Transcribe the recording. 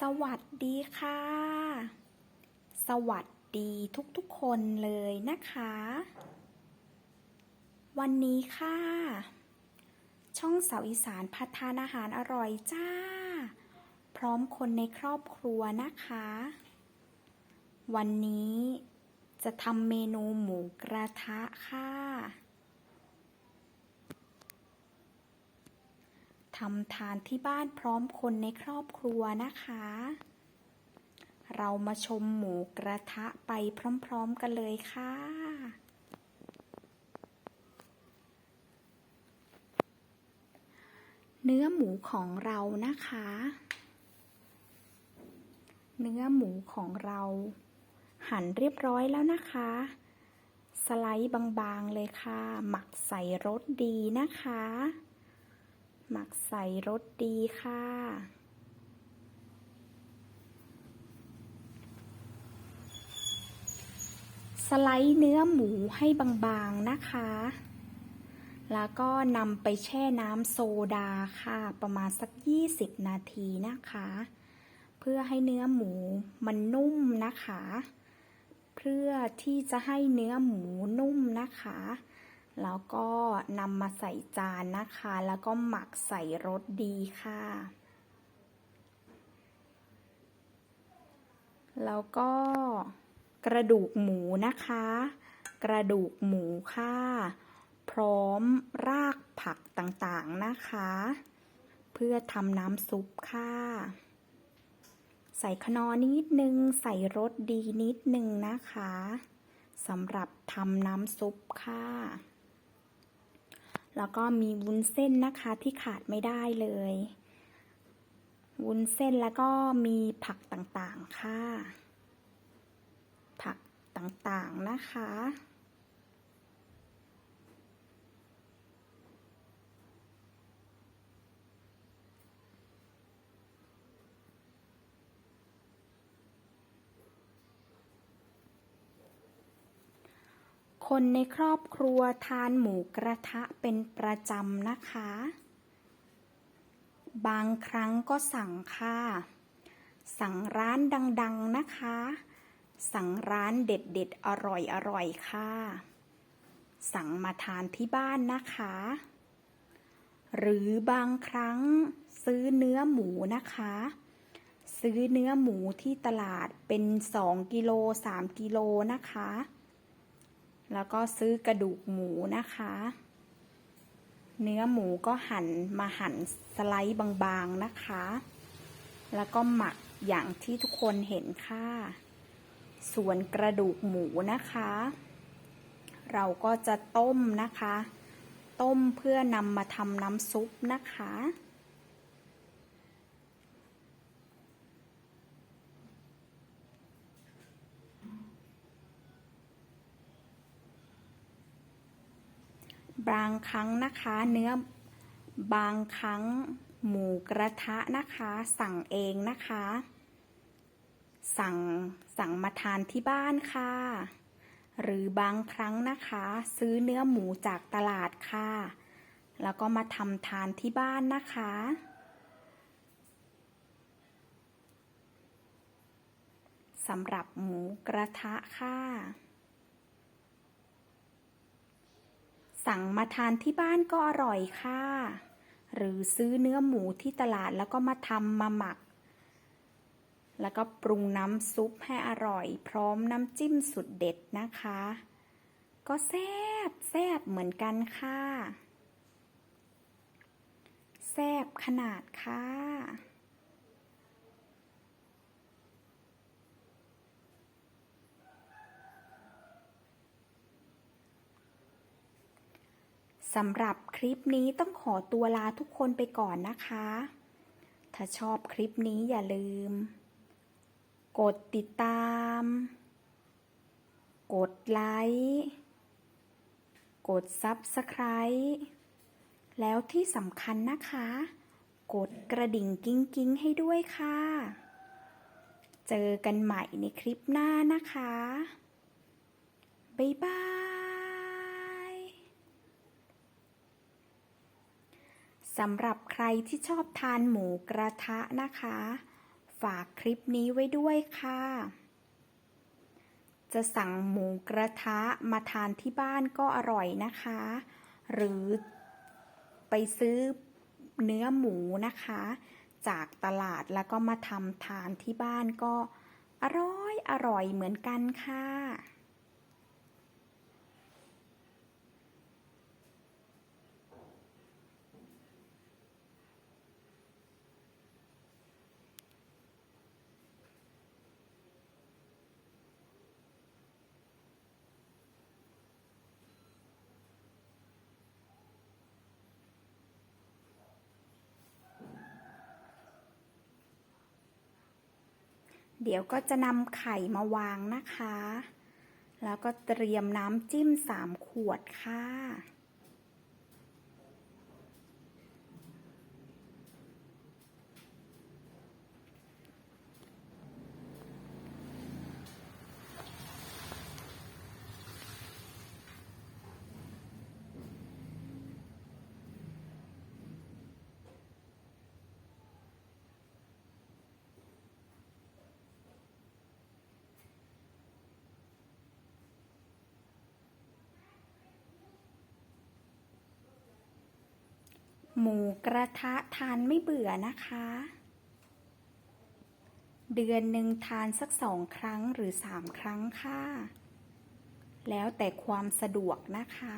สวัสดีค่ะ สวัสดีทุกๆคนเลยนะคะ วันนี้ค่ะ ช่องเสาอีสานพัฒนอาหารอร่อยจ้า พร้อมคนในครอบครัวนะคะ วันนี้จะทำเมนูหมูกระทะค่ะ ทำทานที่บ้านพร้อมคนในครอบครัวนะคะ เรามาชมหมูกระทะไปพร้อมๆกันเลยค่ะเนื้อหมูของเรานะคะ เนื้อหมูของเรา หั่นเรียบร้อยแล้วนะคะ สไลด์บางๆเลยค่ะ หมักใส่รสดีนะคะ หมักใส่รสดีค่ะ สไลด์เนื้อหมูให้บางๆนะคะ แล้วก็นำไปแช่น้ำโซดาค่ะ ประมาณสัก 20 นาทีนะคะ เพื่อให้เนื้อหมูมันนุ่มนะคะ เพื่อที่จะให้เนื้อหมูนุ่มนะคะ แล้วก็นำมาใส่จานนะคะ แล้วก็หมักใส่รสดีค่ะ แล้วก็กระดูกหมูนะคะ กระดูกหมูค่ะ พร้อมรากผักต่างๆนะคะ เพื่อทำน้ำซุปค่ะ ใส่ขนอนิดนึง ใส่รสดีนิดนึงนะคะสำหรับทำน้ำซุปค่ะ แล้วก็มีวุ้นเส้นนะคะที่ขาดไม่ได้เลย วุ้นเส้นแล้วก็มีผักต่างๆค่ะ ผักต่างๆนะคะ คนในครอบครัวทานหมูกระทะเป็นประจำนะคะ บางครั้งก็สั่งค่ะ สั่งร้านดังๆนะคะ สั่งร้านเด็ดๆ อร่อยๆ ค่ะ สั่งมาทานที่บ้านนะคะ หรือบางครั้งซื้อเนื้อหมูนะคะ ซื้อเนื้อหมูที่ตลาดเป็น 2 กิโล 3 กิโลนะคะ แล้วก็ซื้อกระดูกหมูนะคะ เนื้อหมูก็หั่นมาหั่นสไลด์บางๆนะคะ แล้วก็หมักอย่างที่ทุกคนเห็นค่ะ ส่วนกระดูกหมูนะคะ เราก็จะต้มนะคะ ต้มเพื่อนำมาทำน้ำซุปนะคะ บางครั้งนะคะ เนื้อบางครั้งหมูกระทะนะคะ สั่งเองนะคะ สั่งสั่งมาทานที่บ้านค่ะ หรือบางครั้งนะคะ ซื้อเนื้อหมูจากตลาดค่ะ แล้วก็มาทำทานที่บ้านนะคะสำหรับหมูกระทะค่ะ สั่งมาทานที่บ้านก็อร่อยค่ะ หรือซื้อเนื้อหมูที่ตลาดแล้วก็มาทำมาหมัก แล้วก็ปรุงน้ำซุปให้อร่อย พร้อมน้ำจิ้มสุดเด็ดนะคะ ก็แซ่บแซ่บเหมือนกันค่ะ แซ่บขนาดค่ะ สำหรับคลิปนี้ต้องขอตัวลาทุกคนไปก่อนนะคะ ถ้าชอบคลิปนี้อย่าลืม กดติดตาม กดไลค์ กด Subscribe แล้วที่สำคัญนะคะ กดกระดิ่งกิ้งกิ้งให้ด้วยค่ะ เจอกันใหม่ในคลิปหน้านะคะ บ๊ายบาย สำหรับใครที่ชอบทานหมูกระทะนะคะ ฝากคลิปนี้ไว้ด้วยค่ะ จะสั่งหมูกระทะมาทานที่บ้านก็อร่อยนะคะ หรือไปซื้อเนื้อหมูนะคะ จากตลาดแล้วก็มาทำทานที่บ้านก็อร่อยอร่อยเหมือนกันค่ะ เดี๋ยวก็จะนำไข่มาวางนะคะ แล้วก็เตรียมน้ำจิ้มสามขวดค่ะ หมูกระทะทานไม่เบื่อนะคะ เดือนหนึ่งทานสักสองครั้งหรือสามครั้งค่ะ แล้วแต่ความสะดวกนะคะ